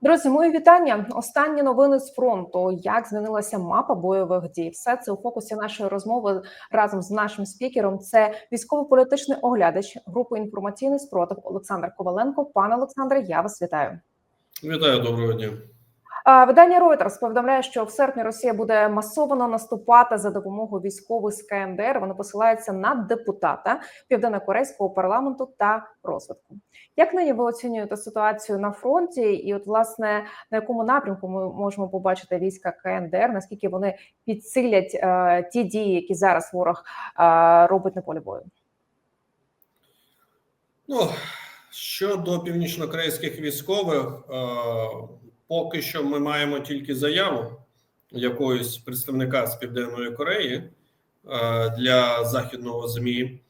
Друзі, мої вітання. Останні новини з фронту. Як змінилася мапа бойових дій? Все це у фокусі нашої розмови разом з нашим спікером. Це військово-політичний оглядач групи інформаційний спротив Олександр Коваленко. Пане Олександре, я вас вітаю. Вітаю доброго дня. Видання Reuters повідомляє, що в серпні Росія буде масово наступати за допомогою військових з КНДР. Вони посилаються на депутата південно-корейського парламенту та розвитку. Як нині ви оцінюєте ситуацію на фронті? І, от, власне, на якому напрямку ми можемо побачити війська КНДР? Наскільки вони підсилять е, ті дії, які зараз ворог е, робить на полі бою? Ну щодо північнокорейських військових, е, поки що ми маємо тільки заяву якогось представника з Південної Кореї е, для західного змі.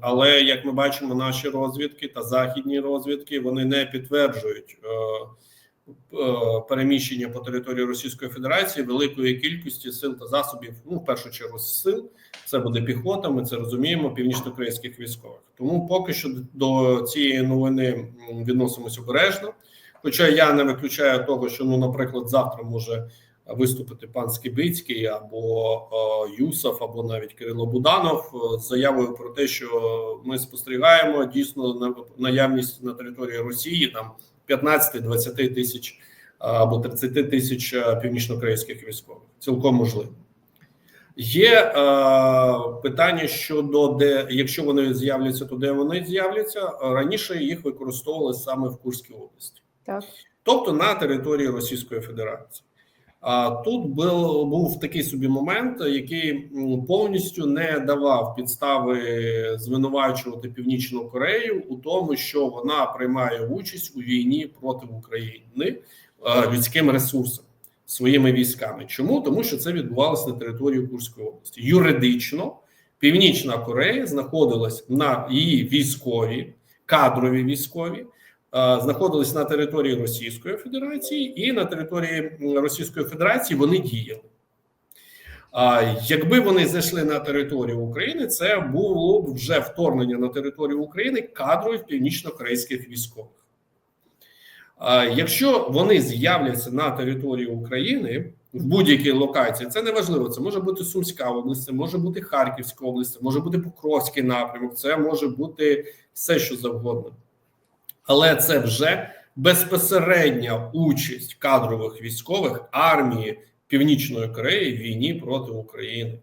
Але як ми бачимо, наші розвідки та західні розвідки вони не підтверджують е, е, переміщення по території Російської Федерації великої кількості сил та засобів. Ну, в першу чергу, сил це буде піхота. Ми це розуміємо. Північнокорейських військових. Тому поки що до цієї новини відносимось обережно. Хоча я не виключаю того, що ну, наприклад, завтра може виступити пан Скибицький або е, Юсов, або навіть Кирило Буданов е, з заявою про те, що ми спостерігаємо дійсно на наявність на території Росії там 15-20 тисяч е, або 30 тисяч північнокорейських військових. Цілком можливо. Є е, питання щодо де, якщо вони з'являться, то де вони з'являться раніше їх використовували саме в Курській області Так. тобто на території Російської Федерації. А тут був, був такий собі момент, який повністю не давав підстави звинувачувати Північну Корею у тому, що вона приймає участь у війні проти України е, людським ресурсом своїми військами. Чому тому, що це відбувалося на території Курської області? Юридично Північна Корея знаходилась на її військові кадрові військові знаходились на території Російської Федерації, і на території Російської Федерації вони діяли. А якби вони зайшли на територію України, це було б вже вторгнення на територію України кадрових північно-корейських військових. А якщо вони з'являться на території України в будь-якій локації, це не важливо. Це може бути Сумська область, це може бути Харківська область, це може бути Покровський напрямок, це може бути все, що завгодно але це вже безпосередня участь кадрових військових армії Північної Кореї в війні проти України.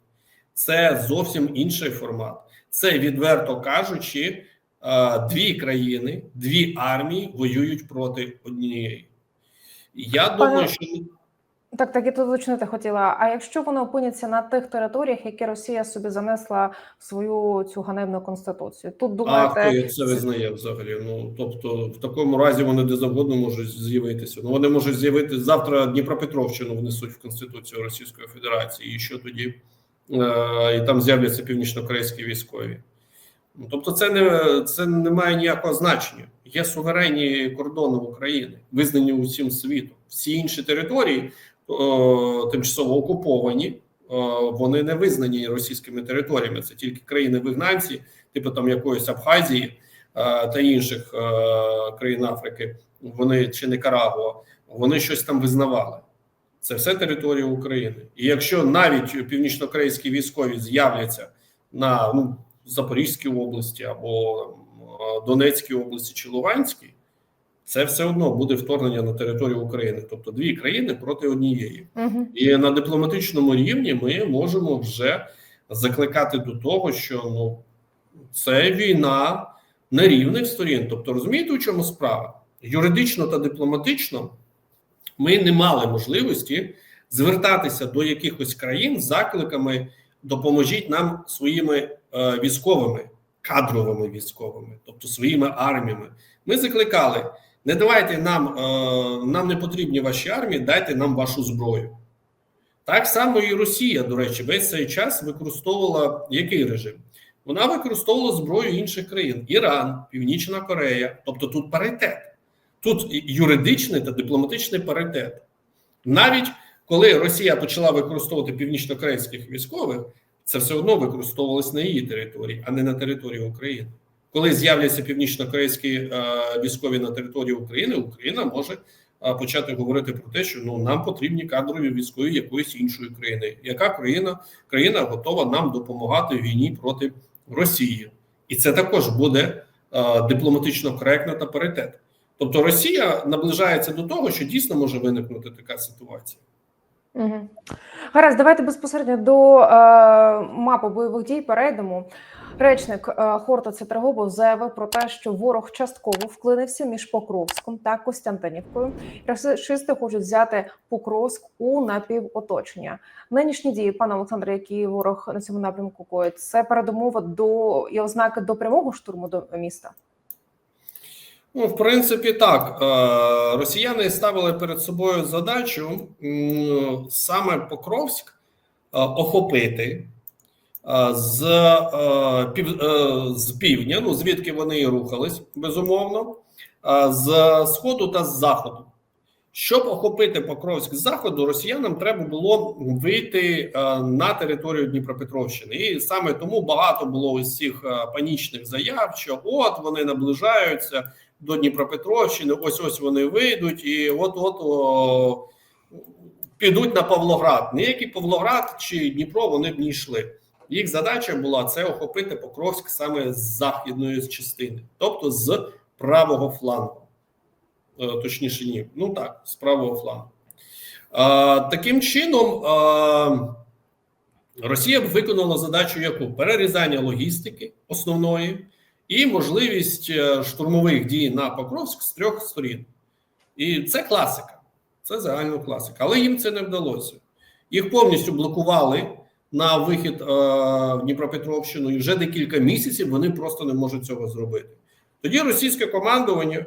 Це зовсім інший формат. Це відверто кажучи, е, дві країни, дві армії воюють проти однієї. Я думаю, що Так, так і тут уточнити хотіла. А якщо вони опиняться на тих територіях, які Росія собі занесла в свою цю ганебну конституцію, тут а хто це визнає взагалі? Ну тобто, в такому разі вони де завгодно можуть з'явитися. Ну вони можуть з'явити завтра Дніпропетровщину внесуть в Конституцію Російської Федерації, і що тоді е, і там з'являться північно-корейські військові. Ну, Тобто, це не це не має ніякого значення. Є суверенні кордони України, визнані усім світом. Всі інші території тимчасово окуповані, о, вони не визнані російськими територіями. Це тільки країни-вигнанці, типу там якоїсь Абхазії е, та інших е, країн Африки. Вони чи Никарагуа, вони щось там визнавали. Це все територія України. І якщо навіть північнокорейські військові з'являться на ну, Запорізькій області або е, Донецькій області чи Луганській, це все одно буде вторгнення на територію України, тобто дві країни проти однієї. Угу. І на дипломатичному рівні ми можемо вже закликати до того, що ну це війна нерівних сторін. Тобто, розумієте, у чому справа? Юридично та дипломатично ми не мали можливості звертатися до якихось країн з закликами допоможіть нам своїми е, військовими, кадровими військовими, тобто своїми арміями. Ми закликали: не давайте нам, е, нам не потрібні ваші армії, дайте нам вашу зброю. Так само і Росія, до речі, весь цей час використовувала який режим? Вона використовувала зброю інших країн: Іран, Північна Корея. Тобто тут паритет, тут юридичний та дипломатичний паритет. Навіть коли Росія почала використовувати північно-корейських військових, це все одно використовувалось на її території, а не на території України. Коли з'являться північно-корейські е, військові на території України, Україна може почати говорити про те, що ну нам потрібні кадрові військові якоїсь іншої країни. Яка країна країна готова нам допомагати в війні проти Росії, і це також буде е, дипломатично коректно та паритет. Тобто Росія наближається до того, що дійсно може виникнути така ситуація. Угу. Гаразд, давайте безпосередньо до е, мапи бойових дій перейдемо. Речник е, Хорта Цетрагобов заявив про те, що ворог частково вклинився між Покровськом та Костянтинівкою. Рашисти хочуть взяти Покровськ у напівоточення. Нинішні дії, пане Олександре, які ворог на цьому напрямку коїть, це передумова до і ознаки до прямого штурму до міста. Ну, в принципі, так. Е, Росіяни ставили перед собою задачу саме Покровськ е, охопити з, е, пів, е, з півдня, ну звідки вони і рухались, безумовно, е, з сходу та з заходу. Щоб охопити Покровськ з заходу, росіянам треба було вийти е, на територію Дніпропетровщини, і саме тому багато було ось цих е, панічних заяв, що от вони наближаються до Дніпропетровщини, ось ось вони вийдуть, і от от підуть на Павлоград. Ніякий Павлоград чи Дніпро вони б не йшли. Їх задача була це охопити Покровськ саме з західної частини, тобто з правого флангу. Е, точніше, ні, ну так, з правого флангу. Е, таким чином, е, Росія виконала задачу яку перерізання логістики основної і можливість штурмових дій на Покровськ з трьох сторін. І це класика, це загальна класика. Але їм це не вдалося. Їх повністю блокували на вихід е, в Дніпропетровщину, і вже декілька місяців вони просто не можуть цього зробити. Тоді російське командування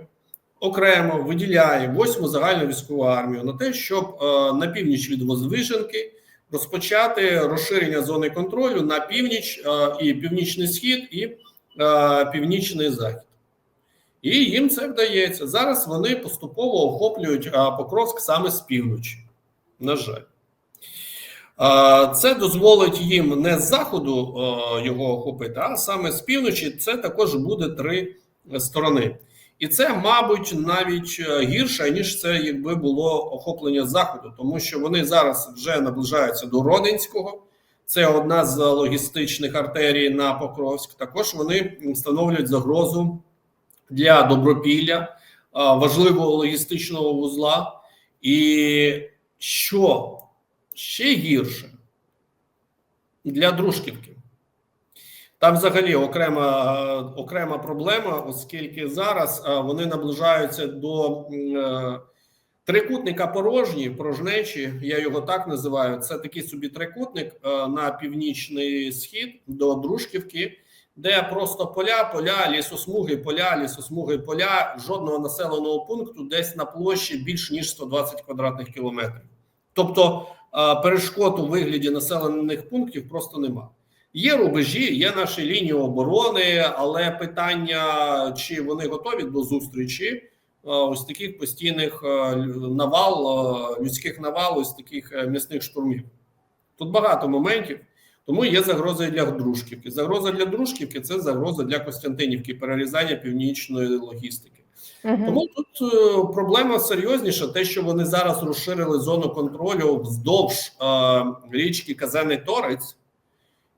окремо виділяє восьму загальну військову армію на те, щоб е, на північ від Возвиженки розпочати розширення зони контролю на північ е, і північний схід і північний захід. І їм це вдається. Зараз вони поступово охоплюють Покровськ саме з півночі. На жаль. Це дозволить їм не з заходу його охопити, а саме з півночі. Це також буде три сторони. І це, мабуть, навіть е, гірше, ніж це, якби було охоплення заходу, тому що вони зараз вже наближаються до Родинського. Це одна з логістичних артерій на Покровськ. Також вони становлять загрозу для добропілля, е, важливого логістичного вузла. І що ще гірше для Дружківки. Там взагалі окрема е, окрема проблема, оскільки зараз е, вони наближаються до е, трикутника порожні, порожнечі, я його так називаю. Це такий собі трикутник на північний схід до Дружківки, де просто поля, поля, лісосмуги, поля, лісосмуги, поля, жодного населеного пункту десь на площі більш ніж 120 квадратних кілометрів. Тобто перешкод у вигляді населених пунктів просто нема. Є рубежі, є наші лінії оборони, але питання, чи вони готові до зустрічі е, ось таких постійних е, навал, е, людських навал, ось таких м'ясних штурмів. Тут багато моментів, тому є загроза для Дружківки. Загроза для Дружківки це загроза для Костянтинівки, перерізання північної логістики. Угу. Тому тут проблема серйозніша, те, що вони зараз розширили зону контролю вздовж е, річки Казаний Торець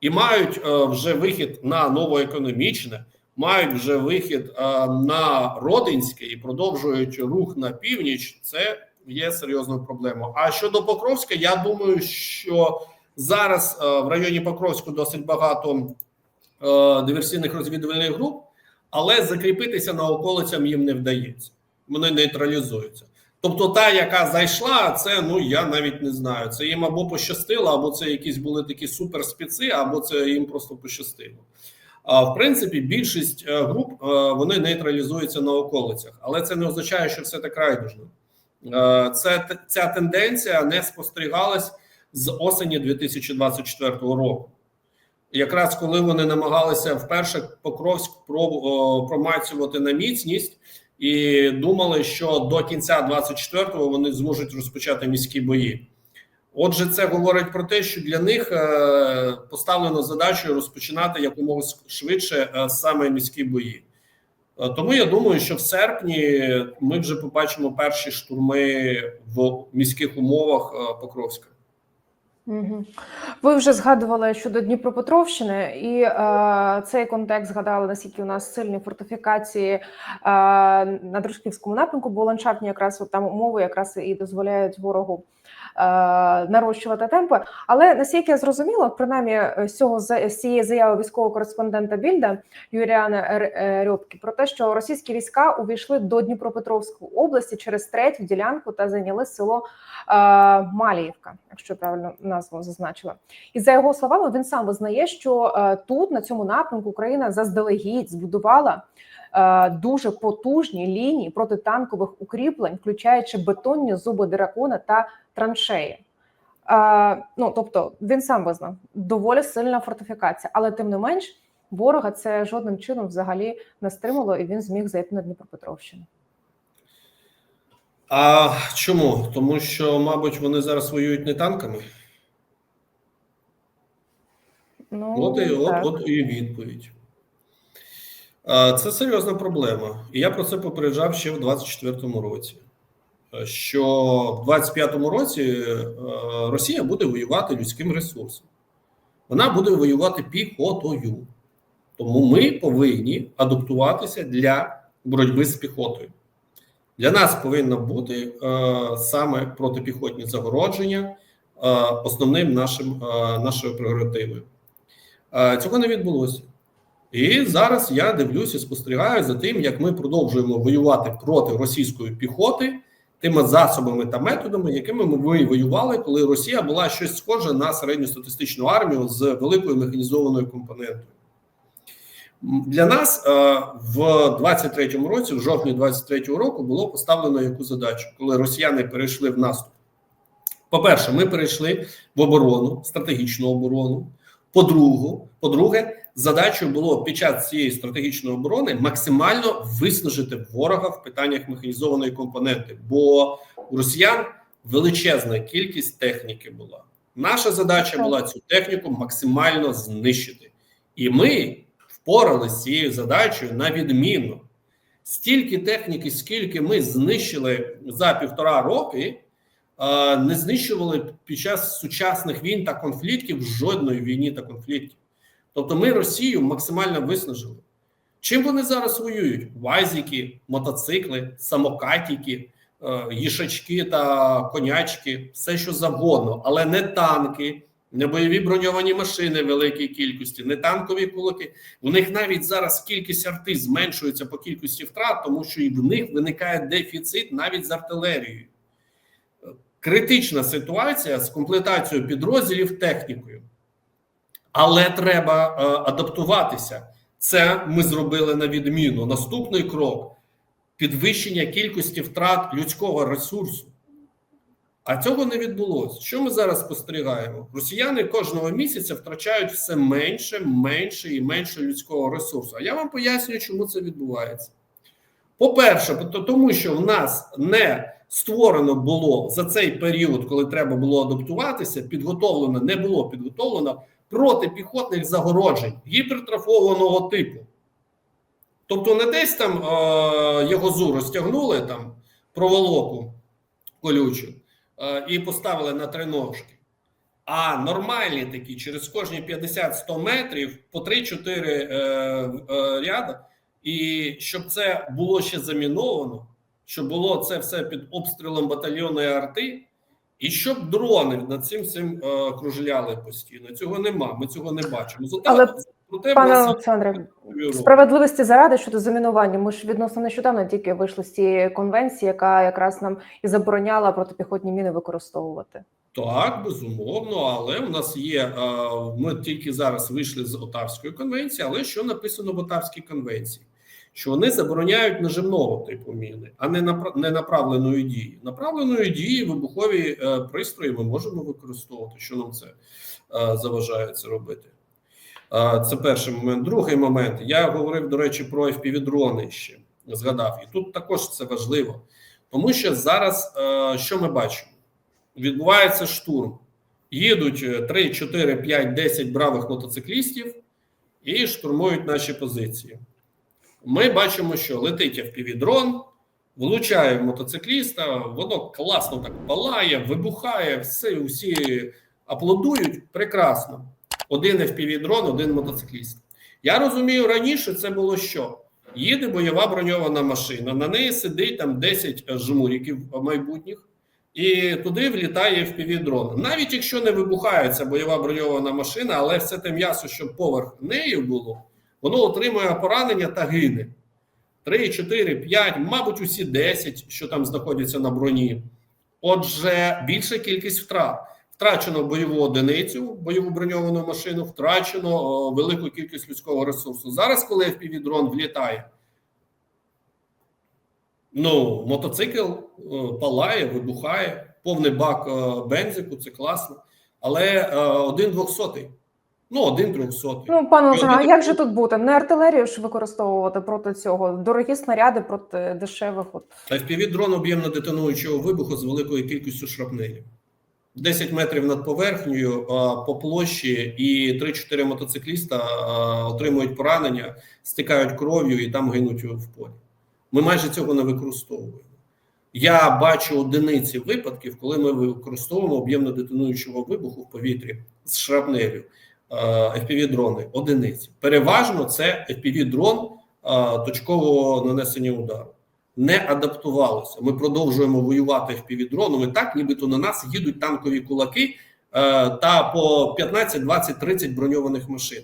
і мають е, вже вихід на новоекономічне, мають вже вихід е, на Родинське і продовжують рух на північ. Це є серйозною проблемою. А щодо Покровська, я думаю, що зараз е, в районі Покровську досить багато е, диверсійних розвідувальних груп, але закріпитися на околицям їм не вдається. Вони нейтралізуються. Тобто, та, яка зайшла, це ну я навіть не знаю. Це їм або пощастило, або це якісь були такі суперспеці, або це їм просто пощастило. А в принципі, більшість е, груп е, вони нейтралізуються на околицях, але це не означає, що все так райдужно. Е, Це ця тенденція не спостерігалась з осені 2024 року. Якраз коли вони намагалися вперше Покровськ промацювати на міцність і думали, що до кінця 24-го вони зможуть розпочати міські бої. Отже, це говорить про те, що для них е, поставлено задачу розпочинати якомога швидше е, саме міські бої. Е, Тому я думаю, що в серпні ми вже побачимо перші штурми в міських умовах Покровська. Ви вже згадували щодо Дніпропетровщини, і е, цей контекст згадали, наскільки у нас сильні фортифікації е, на Дружківському напрямку, бо ландшафтні якраз от там умови якраз і дозволяють ворогу нарощувати темпи. Але наскільки я зрозуміла, принаймні е, з цього з цієї заяви військового кореспондента Більда Юріана е, Рьопки про те, що російські війська увійшли до Дніпропетровської області через третю ділянку та зайняли село е, Маліївка, якщо правильно назву зазначила. І за його словами, він сам визнає, що е, тут на цьому напрямку Україна заздалегідь збудувала е, дуже потужні лінії протитанкових укріплень, включаючи бетонні зуби дракона та траншеї. Е, ну тобто він сам визнав доволі сильна фортифікація, але тим не менш. Ворога це жодним чином взагалі не стримало, і він зміг зайти на Дніпропетровщину. А чому? Тому що, мабуть, вони зараз воюють не танками. Ну От і, от, так. от і відповідь. Е, Це серйозна проблема. І я про це попереджав ще в 24-му році. Що в 25-му році е, Росія буде воювати людським ресурсом. Вона буде воювати піхотою. Тому ми повинні адаптуватися для боротьби з піхотою. Для нас повинно бути е, саме протипіхотні загородження е, основним нашим, е, нашою прерогативою. Е, Цього не відбулося. І зараз я дивлюся, спостерігаю за тим, як ми продовжуємо воювати проти російської піхоти тими засобами та методами, якими ми воювали, коли Росія була щось схоже на середньостатистичну армію з великою механізованою компонентою. Для нас е, в 23-му році, в жовтні 23-го року, було поставлено яку задачу, коли росіяни перейшли в наступ. По-перше, ми перейшли в оборону, стратегічну оборону. По-друге, по-друге, задачою було під час цієї стратегічної оборони максимально виснажити ворога в питаннях механізованої компоненти, бо у росіян величезна кількість техніки була. Наша задача була цю техніку максимально знищити, і ми впоралися з цією задачею на відмінно. Стільки техніки, скільки ми знищили за півтора роки, не знищували під час сучасних війн та конфліктів жодної війні та конфліктів. Тобто, ми Росію максимально виснажили. Чим вони зараз воюють? Вазіки, мотоцикли, самокатіки, е, їшачки та конячки, все що завгодно, але не танки, не бойові броньовані машини великій кількості, не танкові кулаки. У них навіть зараз кількість арти зменшується по кількості втрат, тому що і в них виникає дефіцит навіть з артилерією. Критична ситуація з комплектацією підрозділів технікою. Але треба е, адаптуватися. Це ми зробили на відміну. Наступний крок підвищення кількості втрат людського ресурсу. А цього не відбулося. Що ми зараз спостерігаємо? Росіяни кожного місяця втрачають все менше, менше і менше людського ресурсу. А я вам пояснюю, чому це відбувається. По-перше, тому що в нас не створено було за цей період, коли треба було адаптуватися, підготовлено, не було підготовлено протипіхотних загороджень гіпертрофованого типу. Тобто, не десь там е, ягозу розтягнули там проволоку колючу е, і поставили на три ножки. А нормальні такі через кожні 50-100 метрів по 3-4 е, е, ряда. І щоб це було ще заміновано, щоб було це все під обстрілом батальйонної арти, і щоб дрони над цим цим е, кружляли постійно. Цього нема. Ми цього не бачимо. Зате, Але, проте Пане Олександре, справедливості заради щодо замінування. Ми ж відносно нещодавно тільки вийшли з цієї конвенції, яка якраз нам і забороняла протипіхотні міни використовувати. Так, безумовно, але у нас є. е, Ми тільки зараз вийшли з Отавської конвенції, але що написано в Отавській конвенції? Що вони забороняють наживного типу міни, а не напра- не направленої дії. Направленої дії вибухові е, пристрої ми можемо використовувати. Що нам це е, заважає це робити? Е, Це перший момент. Другий момент. Я говорив, до речі, про FPV-дрони ще згадав, і тут також це важливо, тому що зараз е, що ми бачимо? відбувається штурм. Їдуть е, 3, 4, 5, 10 бравих мотоциклістів і штурмують наші позиції. Ми бачимо, що летить FPV-дрон, влучає в мотоцикліста, воно класно так палає, вибухає, все, усі аплодують. Прекрасно. Один FPV-дрон, один мотоцикліст. Я розумію, раніше це було що? Їде бойова броньована машина, на неї сидить там 10 жмуриків майбутніх, і туди влітає FPV-дрон. Навіть якщо не вибухає ця бойова броньована машина, але все те м'ясо, що поверх неї було, воно отримує поранення та гине. 3, 4, 5, мабуть, усі 10, що там знаходяться на броні. Отже, більша кількість втрат. Втрачено бойову одиницю, бойову броньовану машину, втрачено о, велику кількість людського ресурсу. Зараз, коли FPV-дрон влітає, ну, мотоцикл о, палає, вибухає, повний бак о, бензику, це класно. Але один двохсотий, ну, один трьохсотий. Ну, пане Олександре, а як же тут бути? Не артилерію ж використовувати проти цього, дорогі снаряди проти дешевих. От FPV-дрон об'ємно детонуючого вибуху з великою кількістю шрапнелів. 10 метрів над поверхнею по площі, і 3-4 мотоцикліста отримують поранення, стикають кров'ю і там гинуть в полі. Ми майже цього не використовуємо. Я бачу одиниці випадків, коли ми використовуємо об'ємно детонуючого вибуху в повітрі з шрапнелю. FPV-дрони одиниці. Переважно це FPV-дрон а, точкового нанесення удару. Не адаптувалося. Ми продовжуємо воювати FPV-дронами так, нібито на нас їдуть танкові кулаки е, та по 15, 20, 30 броньованих машин.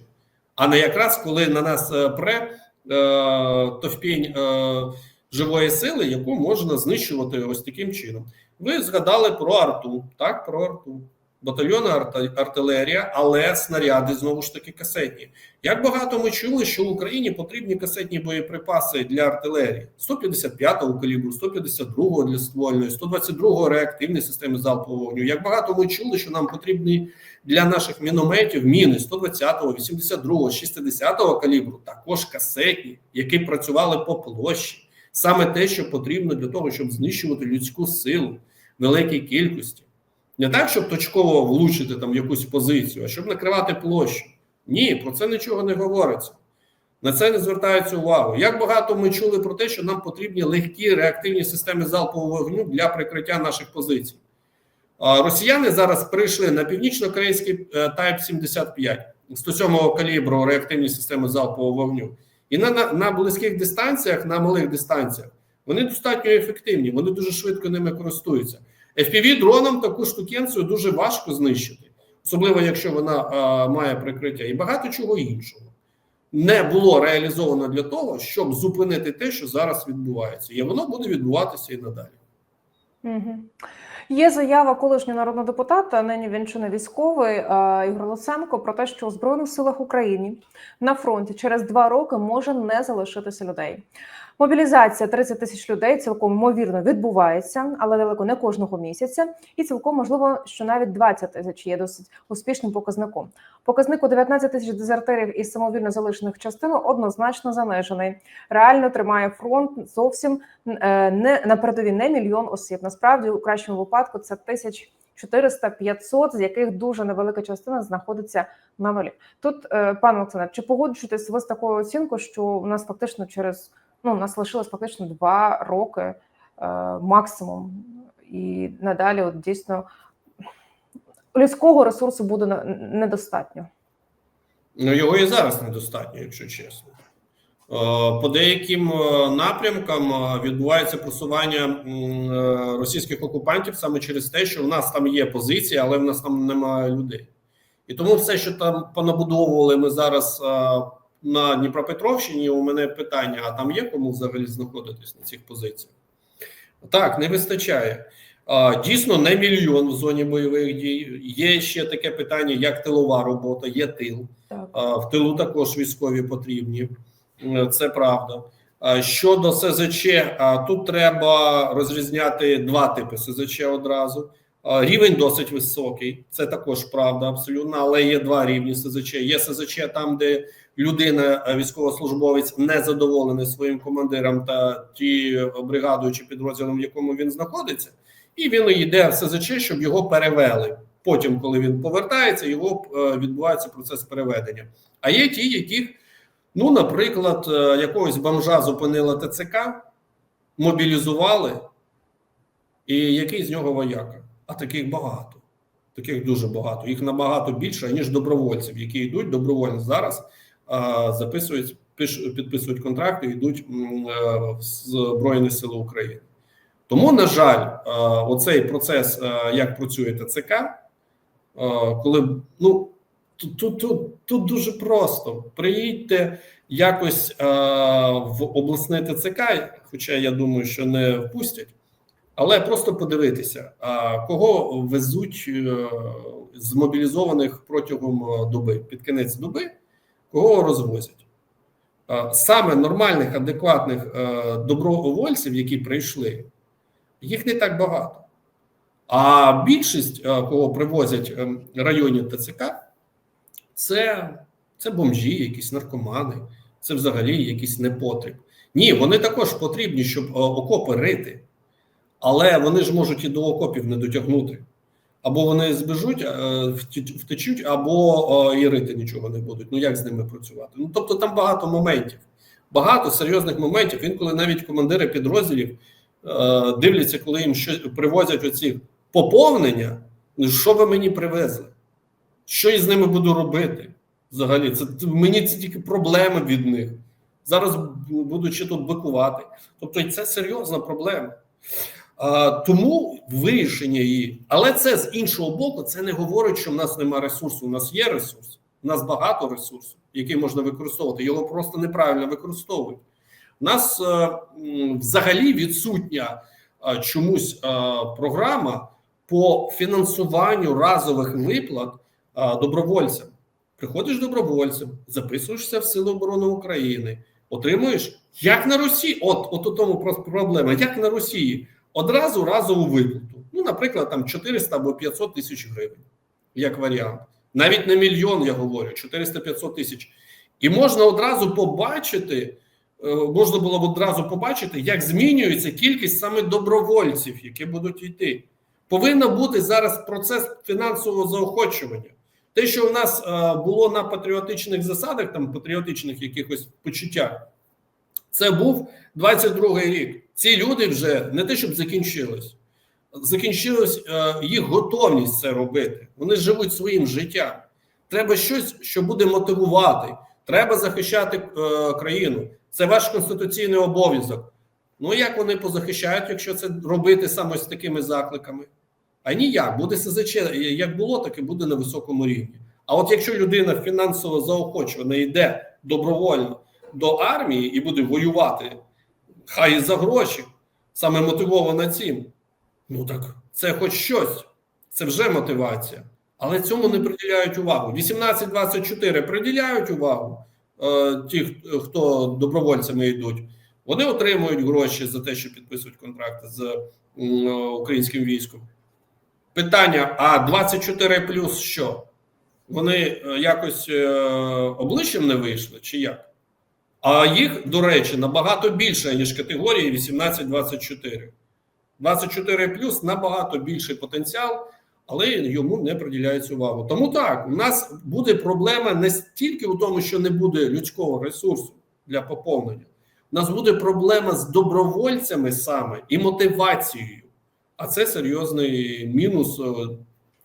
А не якраз коли на нас е, пре е, товпінь е, живої сили, яку можна знищувати ось таким чином. Ви згадали про арту, так, про арту. Батальйонна арта- артилерія, але снаряди знову ж таки касетні. Як багато ми чули, що в Україні потрібні касетні боєприпаси для артилерії 155-го калібру, 152-го для ствольної, 122-го реактивної системи залпового вогню. Як багато ми чули, що нам потрібні для наших мінометів міни 120-го, 82-го, 60-го калібру, також касетні, які працювали по площі. Саме те, що потрібно для того, щоб знищувати людську силу великій кількості. Не так, щоб точково влучити там якусь позицію, а щоб накривати площу. Ні, про це нічого не говориться. На це не звертається увагу. Як багато ми чули про те, що нам потрібні легкі реактивні системи залпового вогню для прикриття наших позицій. Росіяни зараз прийшли на північно-корейський е, Type 75 107-го калібру реактивні системи залпового вогню. І на, на, на близьких дистанціях, на малих дистанціях, вони достатньо ефективні, вони дуже швидко ними користуються. FPV-дроном таку штукенцію дуже важко знищити, особливо якщо вона а, має прикриття, і багато чого іншого не було реалізовано для того, щоб зупинити те, що зараз відбувається, і воно буде відбуватися і надалі. Угу. Є заява колишнього народного депутата, нині він чи не військовий Ігор Луценко про те, що у збройних силах України на фронті через два роки може не залишитися людей. Мобілізація 30 тисяч людей цілком ймовірно відбувається, але далеко не кожного місяця, і цілком можливо, що навіть 20 тисяч є досить успішним показником. Показник у 19 тисяч дезертирів із самовільно залишених частин однозначно занижений. Реально тримає фронт зовсім е, не на передовій не мільйон осіб. Насправді, у кращому випадку, це тисяч 400-500, з яких дуже невелика частина знаходиться на нулі. Тут, е, пане Олександр, чи погоджуєтесь ви з такою оцінкою, що у нас фактично через ну у нас лишилось фактично два роки е, максимум, і надалі, от дійсно людського ресурсу буде недостатньо. Ну, його і зараз недостатньо, якщо чесно. Е, По деяким е, напрямкам е, відбувається просування російських окупантів саме через те, що в нас там є позиції, але в нас там немає людей. І тому все, що там понабудовували ми зараз на Дніпропетровщині, у мене питання: а там є кому взагалі знаходитись на цих позиціях? Так, не вистачає. Дійсно, не мільйон в зоні бойових дій. Є ще таке питання, як тилова робота, є тил. Так. В тилу також військові потрібні, Е, це правда. Щодо СЗЧ, тут треба розрізняти два типи СЗЧ одразу. Рівень досить високий, це також правда, абсолютно, але є два рівні СЗЧ. Є СЗЧ там, де людина, е, військовослужбовець, не задоволений своїм командиром та ті бригадою чи підрозділом, в якому він знаходиться, і він йде в СЗЧ, щоб його перевели. Потім, коли він повертається, його е, відбувається процес переведення. А є ті, яких Ну, наприклад, е, якогось бомжа зупинила ТЦК, мобілізували, і який з нього вояка? А таких багато. Таких дуже багато. Їх набагато більше, ніж добровольців, які йдуть добровольно зараз, записують, підписують контракти йдуть е, в Збройні Сили України. Тому, на жаль, оцей процес, е, як працює ТЦК, е, коли ну тут, тут, тут, тут дуже просто. Приїдьте якось в обласне ТЦК, хоча я думаю, що не впустять. Але просто подивитися, кого везуть з мобілізованих протягом доби, під кінець доби, кого розвозять. Саме нормальних, адекватних е, добровольців, які прийшли, їх не так багато. А більшість, е, кого привозять е, районні ТЦК, це, це бомжі, якісь наркомани, це взагалі якийсь непотріб. Ні, вони також потрібні, щоб е, окопи рити. Але вони ж можуть і до окопів не дотягнути. Або вони збежуть, е, втечуть, або е, і рити нічого не будуть. Ну як з ними працювати? Ну тобто там багато моментів, багато серйозних моментів. Інколи навіть командири підрозділів е, дивляться, коли їм щось привозять оці поповнення. Що ви мені привезли? Що я з ними буду робити? Взагалі, це мені це тільки проблеми від них. Зараз будуть ще тут бикувати. Тобто, це серйозна проблема. Тому вирішення її, але це з іншого боку, це не говорить, що в нас немає ресурсу. У нас є ресурс, у нас багато ресурсу, який можна використовувати. Його просто неправильно використовують. У нас е, взагалі відсутня е, чомусь е, програма по фінансуванню разових виплат добровольцям. Приходиш добровольцем, записуєшся в Сили оборони України, отримуєш як на Росії, от, от у тому проблема, як на Росії, одразу разову виплату. Ну, наприклад, там 400 або 500 тисяч гривень, як варіант. Навіть не мільйон, я говорю, 400-500 тисяч. І можна одразу побачити, е, можна було б одразу побачити, як змінюється кількість саме добровольців, які будуть йти. Повинен бути зараз процес фінансового заохочування. Те, що в нас е, було на патріотичних засадах, там патріотичних якихось почуттях, це був 22-й рік. Ці люди вже не те, щоб закінчились, закінчилась е, їх готовність це робити. Вони живуть своїм життям. Треба щось, що буде мотивувати. Треба захищати е, країну. Це ваш конституційний обов'язок. Ну як вони позахищають, якщо це робити саме з такими закликами? А ніяк буде СЗЧ, як було, так і буде на високому рівні. А от якщо людина фінансово заохочувана йде добровольно до армії і буде воювати, хай і за гроші, саме мотивована цим, ну так це хоч щось, це вже мотивація. Але цьому не приділяють увагу. 18-24 приділяють увагу е, ті, хто добровольцями йдуть. Вони отримують гроші за те, що підписують контракти з м, українським військом. Питання: а 24 плюс що? Вони е, якось е, обличчям не вийшли, чи як? А їх, до речі, набагато більше, ніж категорії 18-24. 24 плюс набагато більший потенціал, але йому не приділяється увагу. Тому так, у нас буде проблема не стільки у тому, що не буде людського ресурсу для поповнення. У нас буде проблема з добровольцями саме і мотивацією. А це серйозний мінус е,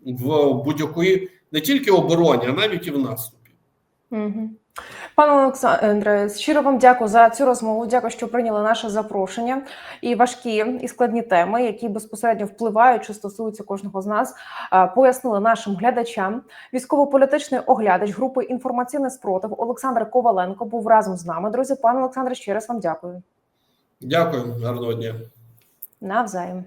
в будь-якої не тільки обороні, а навіть і в наступі. Угу. Пане Олександре, щиро вам дякую за цю розмову. Дякую, що прийняли наше запрошення і важкі і складні теми, які безпосередньо впливають чи стосуються кожного з нас. Пояснили нашим глядачам. Військово-політичний оглядач групи інформаційний спротив Олександр Коваленко був разом з нами. Друзі, пане Олександре, ще раз вам дякую. Дякую, гарного дня. Навзаєм.